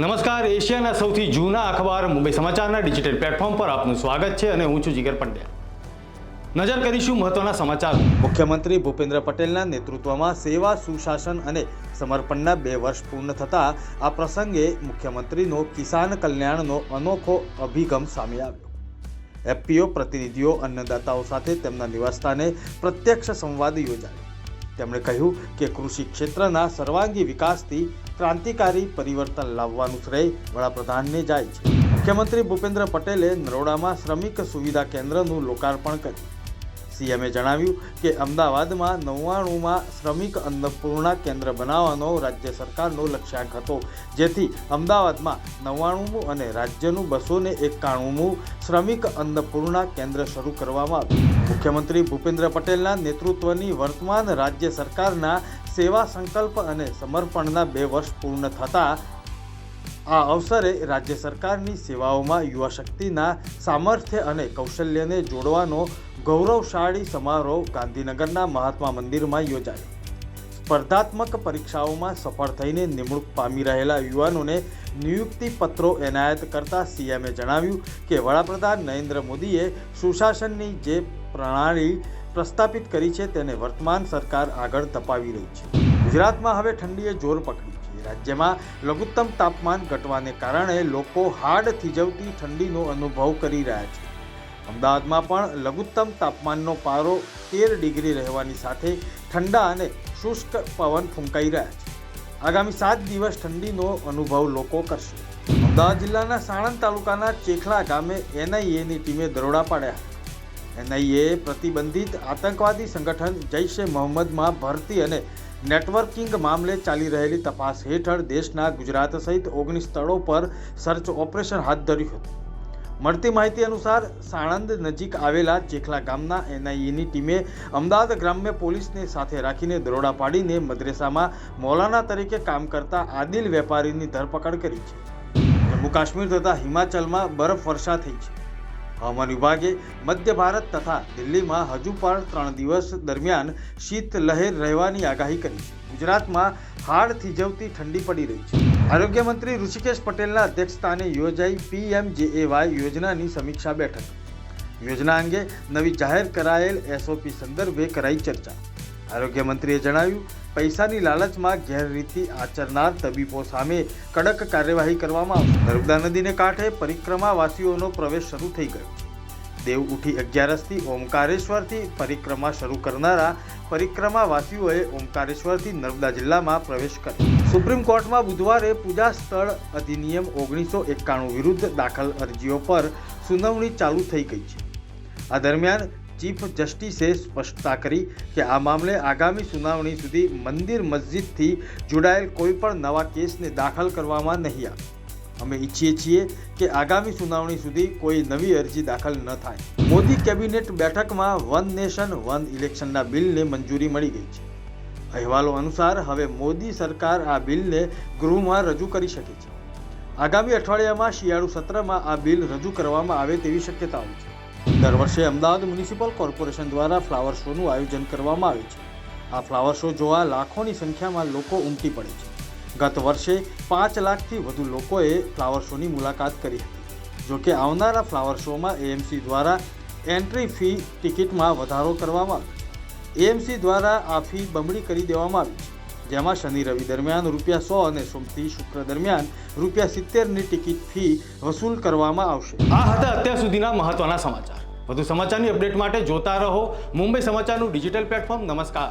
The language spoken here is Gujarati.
નમસ્કાર, એશિયાના સૌથી જૂના અખબાર મુંબઈ સમાચારના ડિજિટલ પ્લેટફોર્મ પર આપનું સ્વાગત છે અને હું છું જીગર પંડ્યા. નજર કરીશું મહત્વના સમાચાર. મુખ્યમંત્રી ભૂપેન્દ્ર પટેલના નેતૃત્વમાં સેવા, સુશાસન અને સમર્પણના બે વર્ષ પૂર્ણ થતા આ પ્રસંગે મુખ્યમંત્રીનો કિસાન કલ્યાણનો અનોખો અભિગમ સામે આવ્યો. એફપીઓ પ્રતિનિધિઓ, અન્નદાતાઓ સાથે તેમના નિવાસસ્થાને પ્રત્યક્ષ સંવાદ યોજાયો. તેમણે કહ્યું કે કૃષિ ક્ષેત્રના સર્વાંગી વિકાસથી ક્રાંતિકારી પરિવર્તન લાવવાનું શ્રેય વડાપ્રધાનને જાય છે. મુખ્યમંત્રી ભૂપેન્દ્ર પટેલે નરોડામાં શ્રમિક સુવિધા કેન્દ્રનું લોકાર્પણ કર્યું. સીએમએ જણાવ્યું કે અમદાવાદમાં નવ્વાણુંમાં શ્રમિક અન્નપૂર્ણા કેન્દ્ર બનાવવાનો રાજ્ય સરકારનો લક્ષ્યાંક હતો, જેથી અમદાવાદમાં નવ્વાણુંમું અને રાજ્યનું બસો ને એકાણુંમું શ્રમિક અન્નપૂર્ણા કેન્દ્ર શરૂ કરવામાં આવ્યું. મુખ્યમંત્રી ભૂપેન્દ્ર પટેલના નેતૃત્વની વર્તમાન રાજ્ય સરકારના સેવા સંકલ્પ અને સમર્પણના બે વર્ષ પૂર્ણ થતાં આ અવસરે રાજ્ય સરકારની સેવાઓમાં યુવા શક્તિના સામર્થ્ય અને કૌશલ્યને જોડવાનો ગૌરવશાળી સમારોહ ગાંધીનગરના મહાત્મા મંદિરમાં યોજાયો. સ્પર્ધાત્મક પરીક્ષાઓમાં સફળ થઈને નિમણૂક પામી રહેલા યુવાનોને નિયુક્તિ પત્રો એનાયત કરતા સીએમએ જણાવ્યું કે વડાપ્રધાન નરેન્દ્ર મોદીએ સુશાસનની જે પ્રણાલી પ્રસ્થાપિત કરી છે તેને વર્તમાન સરકાર આગળ ધપાવી રહી છે. ગુજરાતમાં હવે ઠંડીએ જોર પકડી છે. રાજ્યમાં લઘુત્તમ તાપમાન ઘટવાને કારણે લોકો હાડ થીજવતી ઠંડીનો અનુભવ કરી રહ્યા છે. અમદાવાદમાં પણ લઘુત્તમ તાપમાનનો પારો તેર ડિગ્રી રહેવાની સાથે ઠંડા અને શુષ્ક પવન ફૂંકાઈ રહ્યા છે. આગામી સાત દિવસ ઠંડીનો અનુભવ લોકો કરશે. અમદાવાદ જિલ્લાના સાણંદ તાલુકાના ચેખલા ગામે એનઆઈએની ટીમે દરોડા પાડ્યા. એનઆઈએ પ્રતિબંધિત આતંકવાદી સંગઠન જૈશ એ મોહમ્મદમાં ભરતી અને નેટવર્કિંગ મામલે ચાલી રહેલી તપાસ હેઠળ દેશના ગુજરાત સહિત ઓગણીસ સ્થળો પર સર્ચ ઓપરેશન હાથ ધર્યું હતું. મળતી માહિતી અનુસાર સાણંદ નજીક આવેલા ચેખલા ગામના એનઆઈએની ટીમે અમદાવાદ ગ્રામ્ય પોલીસને સાથે રાખીને દરોડા પાડીને મદ્રેસામાં મૌલાના તરીકે કામ કરતા આદિલ વેપારીની ધરપકડ કરી છે. જમ્મુ કાશ્મીર તથા હિમાચલમાં બરફવર્ષા થઈ છે. હવામાન વિભાગે મધ્ય ભારત તથા દિલ્હીમાં હજુ પણ ત્રણ દિવસ દરમિયાન શીત લહેર રહેવાની આગાહી કરી છે. ગુજરાતમાં હાડ થીજવતી ઠંડી પડી રહી છે. આરોગ્ય મંત્રી ઋષિકેશ પટેલના અધ્યક્ષસ્થાને યોજાઈ પીએમજેએવાય યોજનાની સમીક્ષા બેઠક. યોજના અંગે નવી જાહેર કરાયેલ એસઓપી સંદર્ભે કરાઈ ચર્ચા. આરોગ્ય મંત્રીએ જણાવ્યું, પૈસાની લાલચમાં ગેરરીતિ આચરનાર તબીબો સામે કડક કાર્યવાહી કરવામાં આવશે. નર્મદા નદીને કાંઠે પરિક્રમાવાસીઓનો પ્રવેશ શરૂ થઈ ગયો. દેવ ઉઠી અગિયારસથી ઓમકારેશ્વરથી પરિક્રમા શરૂ કરનારા પરિક્રમાવાસીઓએ ઓમકારેશ્વરથી નર્મદા જિલ્લામાં પ્રવેશ કર્યો. સુપ્રીમ કોર્ટમાં બુધવારે પૂજા સ્થળ અધિનિયમ ઓગણીસો એકાણું વિરુદ્ધ દાખલ અરજીઓ પર સુનાવણી ચાલુ થઈ ગઈ છે. આ દરમિયાન ચીફ જસ્ટિસે સ્પષ્ટતા કરી કે આ મામલે આગામી સુનાવણી સુધી મંદિર મસ્જિદથી જોડાયેલ કોઈ પણ નવા કેસને દાખલ કરવામાં નહીં આવે. અમે ઈચ્છીએ છીએ કે આગામી સુનાવણી સુધી કોઈ નવી અરજી દાખલ ન થાય. મોદી કેબિનેટ બેઠકમાં વન નેશન, વન ઇલેક્શનના બિલને મંજૂરી મળી ગઈ છે. અહેવાલો અનુસાર હવે મોદી સરકાર આ બિલને ગૃહમાં રજૂ કરી શકે છે. આગામી અઠવાડિયામાં શિયાળુ સત્રમાં આ બિલ રજૂ કરવામાં આવે તેવી શક્યતાઓ છે. દર વર્ષે અમદાવાદ મ્યુનિસિપલ કોર્પોરેશન દ્વારા ફ્લાવર શોનું આયોજન કરવામાં આવે છે. આ ફ્લાવર શો જોવા લાખોની સંખ્યામાં લોકો ઉમટી પડે છે. ગત વર્ષે પાંચ લાખથી વધુ લોકોએ ફ્લાવર શોની મુલાકાત કરી હતી. જોકે આવનારા ફ્લાવર શોમાં એએમસી દ્વારા એન્ટ્રી ફી ટિકિટમાં વધારો કરવામાં આવ્યો. એએમસી દ્વારા આ ફી બમણી કરી દેવામાં આવી છે, જેમાં શનિ રવિ દરમિયાન રૂપિયા સો અને સોમથી શુક્ર દરમિયાન રૂપિયા સિત્તેરની ટિકિટ ફી વસૂલ કરવામાં આવશે. આ હતા અત્યાર સુધીના મહત્વના સમાચાર. વધુ સમાચારની અપડેટ માટે જોતા રહો મુંબઈ સમાચારનું ડિજિટલ પ્લેટફોર્મ. નમસ્કાર.